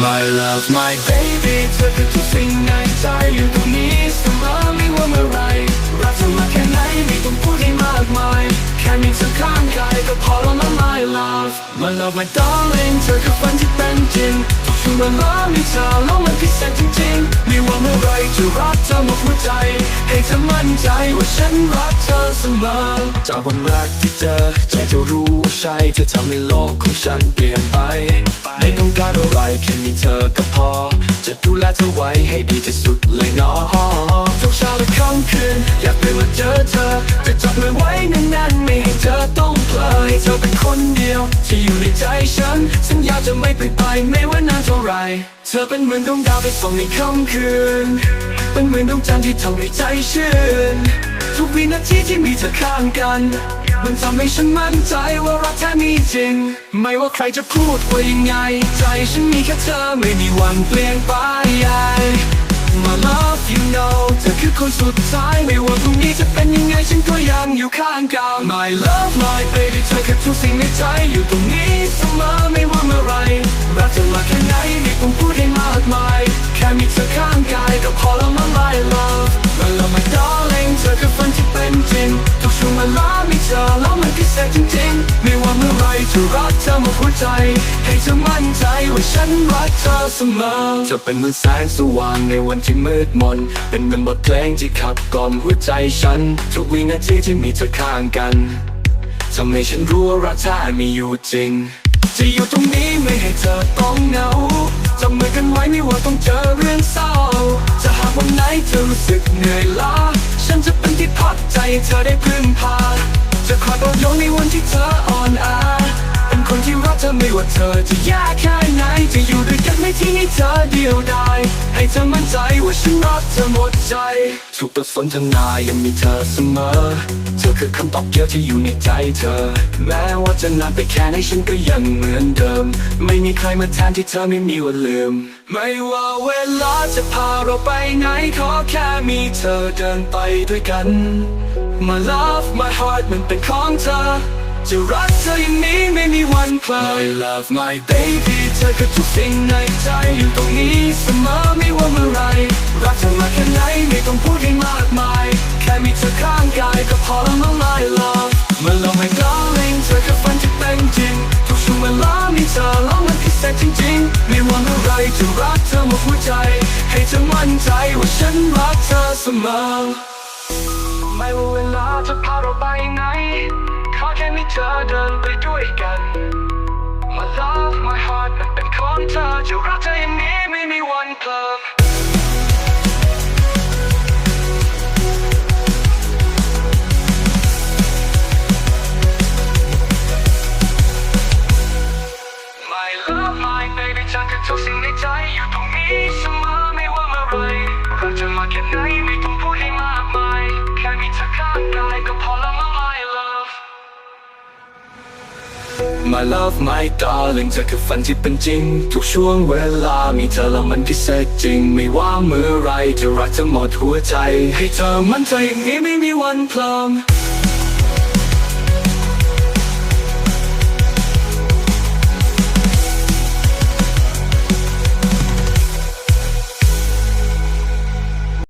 My love my baby เธอคือทุกสิ่งในใจอยู่ตรงนี้เสมอไม่ว่าเมื่อไรรักเธอมากแค่ไหนไม่ต้องพูดให้มากมาย แค่มีเธอข้างกายก็พอแล้วนะ my love My love my darling เธอคือฝันที่เป็นจริงทุกช่วงเวลามีเธอแล้วมันพิเศษจริงๆไม่ว่าเมื่อไรจะรักเธอหมดหัวใจ ให้เธอมั่นใจว่าฉันรักเธอเสมอจากวันแรกที่เจอใจจะรู้ว่าใช่เธอทำให้โลกของฉันเปลี่ยนไปไม่ต้องการอะไรแค่มีเธอก็พอ จะดูแลเธอไว้ให้ดีที่สุดเลยเนาะทุกเช้าและค่ำคืน อยากตื่นมาเจอเธอจะจับมือไว้แน่นๆไม่ให้เธอต้องเพลอให้เธอเป็นคนเดียว ที่อยู่ในใจฉัน สัญญาจะไม่ไปไปไม่ว่านานเท่าไหร เธอเป็นเหมือนดวงดาวที่ส่องในค่ำคืน เป็นเหมือนดวงจันทร์ที่ทำให้ใจชื่น ทุกวินาทีที่มีเธอข้างกัน มันทำให้ฉันมั่นใจว่ารักแท้มีจริง ไม่ว่าใครจะพูดว่ายังไง ใจฉันมีแค่เธอไม่มีวันเปลี่ยนไป My love you know เธอคือคนสุดท้ายไม่ว่าพรุ่งนี้จะเป็นยังไงฉันก็ยังอยู่ข้างกัน My love my baby เธอคือทุกสิ่งในใจอยู่ตรงนี้ จะรักเธอหมดหัวใจ ให้เธอมั่นใจว่าฉันรักเธอเสมอจะเป็นเหมือนแสงสว่างในวันที่มืดมน เป็นเหมือนบทเพลงที่ขับกล่อมหัวใจฉัน ทุกวินาทีที่มีเธอข้างกันทำให้ฉันรู้ว่ารักแท้มีอยู่จริง จะอยู่ตรงนี้ไม่ให้เธอต้องเหงาจับมือกันไว้ไม่ว่าต้องเจอเรื่องเศร้า จะหากวันไหนเธอรู้สึกเหนื่อยล้า ฉันจะเป็นที่พักใจเธอได้พึ่งพา จะคอยปลอบโยนในวันที่เธออ่อนแอ คนที่รักเธอไม่ว่าเธอจะยากแค่ไหน จะอยู่ด้วยกันไม่ทิ้งให้เธอเดียวดายให้เธอมั่นใจว่าฉันรักเธอหมดใจ ทุกบทสนทนายังมีเธอเสมอ เธอคือคำตอบเดียวที่อยู่ในใจเธอ แม้ว่าจะนานไปแค่ไหนฉันก็ยังเหมือนเดิม ไม่มีใครมาแทนที่เธอไม่มีวันลืม ไม่ว่าเวลาจะพาเราไปไหนขอแค่มีเธอเดินไปด้วยกัน My love my heart มันเป็นของเธอ จะรักเธออย่างนี้ไม่มีวันเพลย My love my baby เธอคือทุกสิ่งในใจอยู่ตรงนี้เสมอไม่ว่าเมื่อไร รักเธอมาแค่ไหนไม่ต้องพูดให้มากมาย แค่มีเธอข้างกายก็พอแล้ว My love My love my darling เธอคือฝันที่เป็นจริง ทุกช่วงเวลามีเธอแล้วมันพิเศษจริงๆ ไม่ว่าเมื่อไรจะรักเธอหมดหัวใจ ให้เธอมั่นใจว่าฉันรักเธอเสมอ ไม่ว่าเวลาจะพาเราไปไหน ให้เธอเดินไปด้วยกัน My love my heart มันเป็นของเธอจะ My love my darling เธอคือฝันที่เป็นจริง ทุกช่วงเวลามีเธอแล้วมันพิเศษจริง ไม่ว่าเมื่อไรจะรักเธอหมดหัวใจ ให้เธอมั่นใจอย่างนี้ไม่มีวันพลาง